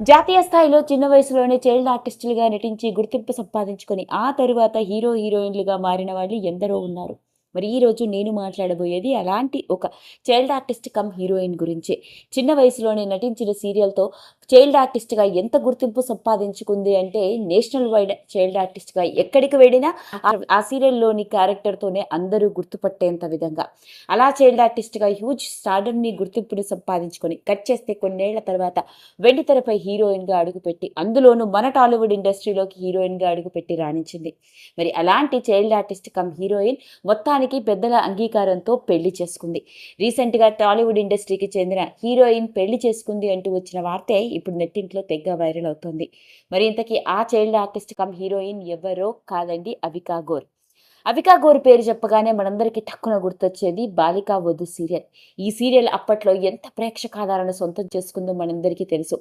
జాతీయ స్థాయిలో చిన్న వయసులోనే చైల్డ్ ఆర్టిస్టులుగా నటించి గుర్తింపు సంపాదించుకొని ఆ తరువాత హీరో హీరోయిన్లుగా మారిన వాళ్ళు ఎందరో ఉన్నారు. మరి ఈ రోజు నేను మాట్లాడబోయేది అలాంటి ఒక చైల్డ్ ఆర్టిస్ట్ కమ్ హీరోయిన్ గురించి. చిన్న వయసులోనే నటించిన సీరియల్తో చైల్డ్ ఆర్టిస్ట్గా ఎంత గుర్తింపు సంపాదించుకుంది అంటే నేషనల్ వైడ్ చైల్డ్ ఆర్టిస్ట్గా ఎక్కడికి వెళ్ళినా ఆ- ఆ సీరియల్లోని క్యారెక్టర్తోనే అందరూ గుర్తుపట్టేంత విధంగా. అలా చైల్డ్ ఆర్టిస్ట్గా హ్యూజ్ స్టార్డమ్ని గుర్తింపుని సంపాదించుకొని కట్ చేస్తే కొన్నేళ్ళ తర్వాత వెండితెరపై హీరోయిన్గా అడుగుపెట్టి అందులోనూ మన టాలీవుడ్ ఇండస్ట్రీలోకి హీరోయిన్గా అడుగుపెట్టి రాణించింది. మరి అలాంటి చైల్డ్ ఆర్టిస్ట్ కమ్ హీరోయిన్ మొత్తానికి పెద్దల అంగీకారంతో పెళ్ళి చేసుకుంది. రీసెంట్గా టాలీవుడ్ ఇండస్ట్రీకి చెందిన హీరోయిన్ పెళ్ళి చేసుకుంది అంటూ వచ్చిన వార్తే ఇప్పుడు నెట్టింట్లో తెగ వైరల్ అవుతోంది. మరి ఇంతకీ ఆ చైల్డ్ ఆర్టిస్ట్ కమ్ హీరోయిన్ ఎవరో కాదండి అవికా గోర్. అవికా గోరు పేరు చెప్పగానే మనందరికీ టక్కున గుర్తొచ్చేది బాలికా వధు సీరియల్. ఈ సీరియల్ అప్పట్లో ఎంత ప్రేక్షకాధారణ సొంతం చేసుకుందో మనందరికీ తెలుసు.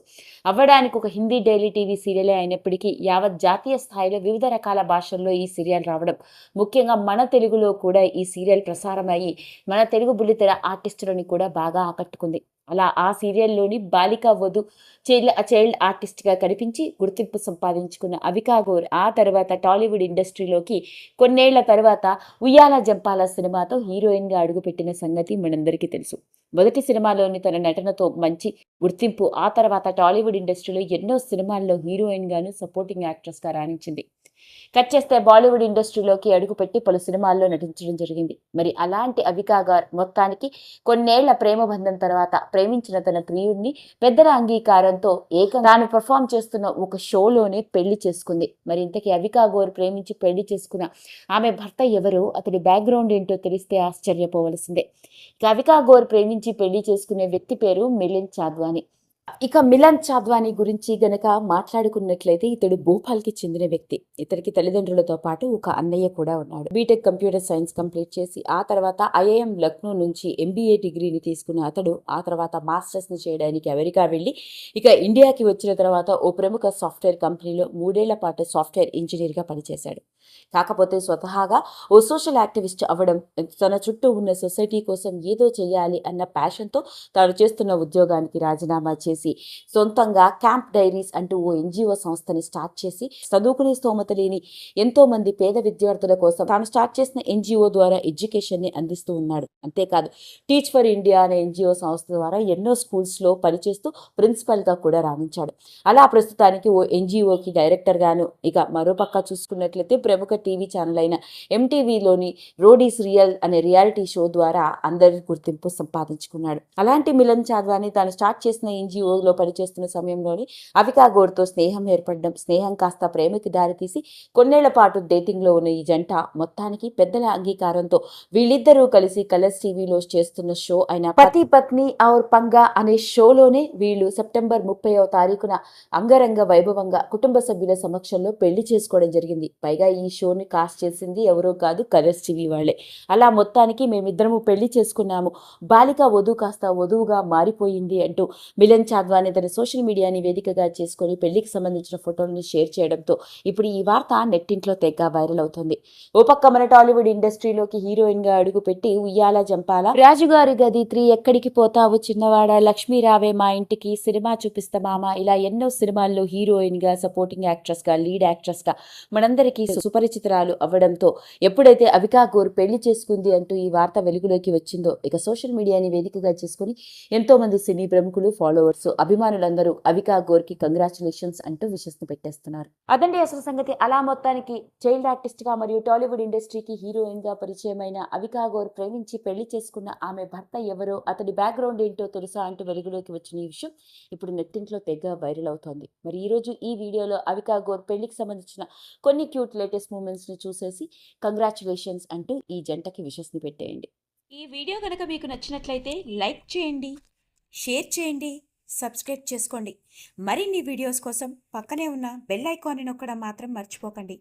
అవ్వడానికి ఒక హిందీ డైలీ టీవీ సీరియలే అయినప్పటికీ యావత్ జాతీయ స్థాయిలో వివిధ రకాల భాషల్లో ఈ సీరియల్ రావడం. ముఖ్యంగా మన తెలుగులో కూడా ఈ సీరియల్ ప్రసారమయ్యి మన తెలుగు బుల్లితెర ఆర్టిస్టులని కూడా బాగా ఆకట్టుకుంది. అలా ఆ సీరియల్లోని బాలికా వధు చైల్డ్ చైల్డ్ ఆర్టిస్ట్గా కనిపించి గుర్తింపు సంపాదించుకున్న అవికా గోర్ ఆ తర్వాత టాలీవుడ్ ఇండస్ట్రీలోకి కొన్నేళ్ళ తర్వాత ఉయ్యాల జంపాల సినిమాతో హీరోయిన్గా అడుగుపెట్టిన సంగతి మనందరికీ తెలుసు. మొదటి సినిమాలోని తన నటనతో మంచి గుర్తింపు ఆ తర్వాత టాలీవుడ్ ఇండస్ట్రీలో ఎన్నో సినిమాల్లో హీరోయిన్గాను సపోర్టింగ్ యాక్ట్రెస్గా రాణించింది. కట్ చేస్తే బాలీవుడ్ ఇండస్ట్రీలోకి అడుగుపెట్టి పలు సినిమాల్లో నటించడం జరిగింది. మరి అలాంటి అవికా గారు మొత్తానికి కొన్నేళ్ళ ప్రేమ బంధం తర్వాత ప్రేమించిన తన ప్రియుడిని పెద్దల అంగీకారంతో ఏక తాను పర్ఫామ్ చేస్తున్న ఒక షోలోనే పెళ్ళి చేసుకుంది. మరి ఇంతకీ అవికా గోర్ ప్రేమించి పెళ్ళి చేసుకున్న ఆమె భర్త ఎవరో అతడి బ్యాక్గ్రౌండ్ ఏంటో తెలిస్తే ఆశ్చర్యపోవలసిందే. ఇక అవికా గోర్ ప్రేమించి పెళ్ళి చేసుకునే వ్యక్తి పేరు మిలిన్ చాద్వాని. ఇక మిలన్ చాద్వాని గురించి గనక మాట్లాడుకున్నట్లయితే ఇతడు భోపాల్కి చెందిన వ్యక్తి. ఇతనికి తల్లిదండ్రులతో పాటు ఒక అన్నయ్య కూడా ఉన్నాడు. బీటెక్ కంప్యూటర్ సైన్స్ కంప్లీట్ చేసి ఆ తర్వాత ఐఐఎం లక్నో నుంచి ఎంబీఏ డిగ్రీని తీసుకున్న అతడు ఆ తర్వాత మాస్టర్స్ని చేయడానికి అమెరికా వెళ్ళి ఇక ఇండియాకి వచ్చిన తర్వాత ఓ ప్రముఖ సాఫ్ట్వేర్ కంపెనీలో మూడేళ్ళ పాటు సాఫ్ట్వేర్ ఇంజనీర్గా పనిచేశాడు. కాకపోతే స్వతహాగా ఓ సోషల్ యాక్టివిస్ట్ అవ్వడం తన చుట్టూ ఉన్న సొసైటీ కోసం ఏదో చేయాలి అన్న ప్యాషన్తో తాను చేస్తున్న ఉద్యోగానికి రాజీనామా చేసి సొంతంగా క్యాంప్ డైరీస్ అంటూ ఓ ఎన్జిఓ సంస్థని స్టార్ట్ చేసి చదువుకునే స్తోమత లేని ఎంతో మంది పేద విద్యార్థుల కోసం తాను స్టార్ట్ చేసిన ఎన్జిఓ ద్వారా ఎడ్యుకేషన్ని అందిస్తూ ఉన్నాడు. అంతేకాదు టీచ్ ఫర్ ఇండియా అనే ఎన్జిఓ సంస్థ ద్వారా ఎన్నో స్కూల్స్లో పనిచేస్తూ ప్రిన్సిపల్గా కూడా రాణించాడు. అలా ప్రస్తుతానికి ఓ ఎన్జిఓకి డైరెక్టర్ గాను ఇక మరోపక్క చూసుకున్నట్లయితే ప్రముఖ టీవీ ఛానల్ అయిన ఎంటీవీలోని రోడీస్ రియల్ అనే రియాలిటీ షో ద్వారా అందరి గుర్తింపు సంపాదించుకున్నాడు. అలాంటి మిలన్ చాద్వాని తాను స్టార్ట్ చేసిన ఎన్జిఓలో పనిచేస్తున్న సమయంలోని అవికా గోడ్తో స్నేహం ఏర్పడడం స్నేహం కాస్త ప్రేమకి దారితీసి కొన్నేళ్ళ పాటు డేటింగ్లో ఉన్న ఈ జంట మొత్తానికి పెద్దల అంగీకారంతో వీళ్ళిద్దరూ కలిసి కలర్స్ టీవీలో చేస్తున్న షో అయిన పతి పత్ని ఔర్ పంగా అనే షోలోనే వీళ్ళు సెప్టెంబర్ ముప్పైవ తారీఖున అంగరంగ వైభవంగా కుటుంబ సభ్యుల సమక్షంలో పెళ్ళి చేసుకోవడం జరిగింది. పైగా ఈ షోని కాస్ట్ చేసింది ఎవరో కాదు కలర్స్ టీవీ వాళ్ళే. అలా మొత్తానికి మేమిద్దరము పెళ్ళి చేసుకున్నాము. బాలిక వధువు కాస్త వధువుగా మారిపోయింది అంటూ మిలన్ చాద్వాని తన సోషల్ మీడియాని వేదికగా చేసుకొని పెళ్ళికి సంబంధించిన ఫోటోలను షేర్ చేయడంతో ఇప్పుడు ఈ వార్త నెట్టింట్లో తెగ వైరల్ అవుతుంది. ఓ పక్క మన టాలీవుడ్ ఇండస్ట్రీలోకి హీరోయిన్గా అడుగుపెట్టి ఉయ్యాల జంపాల. రాజుగారి గది త్రీ ఎక్కడికి పోతావు చిన్నవాడ? లక్ష్మీ రావే మా ఇంటికి సినిమా చూపిస్తా మామ. ఇలా ఎన్నో సినిమాల్లో హీరోయిన్గా సపోర్టింగ్ యాక్ట్రెస్గా లీడ్ యాక్ట్రెస్గా మనందరికీ సుపరిచితురాలు అవ్వడంతో ఎప్పుడైతే అవికా గోర్ పెళ్ళి చేసుకుంది అంటూ ఈ వార్త వెలుగులోకి వచ్చిందో ఇక సోషల్ మీడియాని వేదికగా చేసుకుని ఎంతో మంది సినీ ప్రముఖులు ఫాలోవర్స్ అభిమానులందరూ అవికా గోర్కి కంగ్రాచులేషన్స్ అంటూ విషస్ పెట్టేస్తున్నారు. అదండి అసలు సంగతి. అలా మొత్తానికి చైల్డ్ ఆర్టిస్ట్గా మరియు టాలీవుడ్ ఇండస్ట్రీకి హీరోయిన్గా పరిచయమైన అవికా గోర్ ప్రేమించి పెళ్ళి చేసుకున్న ఆమె భర్త ఎవరో అతడి బ్యాక్గ్రౌండ్ ఏంటో తెలుసా అంటూ వెలుగులోకి వచ్చిన ఈ విషయం ఇప్పుడు నెట్టింట్లో తెగ వైరల్ అవుతోంది. మరి ఈరోజు ఈ వీడియోలో అవికా గోర్ పెళ్ళికి సంబంధించిన కొన్ని క్యూట్ లేటెస్ట్ మూమెంట్స్ మూమెంట్స్ని చూసేసి కంగ్రాచులేషన్స్ అంటూ ఈ జంటకి విషస్ని పెట్టేయండి. ఈ వీడియో కనుక మీకు నచ్చినట్లయితే లైక్ చేయండి షేర్ చేయండి సబ్స్క్రైబ్ చేసుకోండి. మరిన్ని వీడియోస్ కోసం పక్కనే ఉన్న బెల్ ఐకాన్ని నొక్కడం మాత్రం మర్చిపోకండి.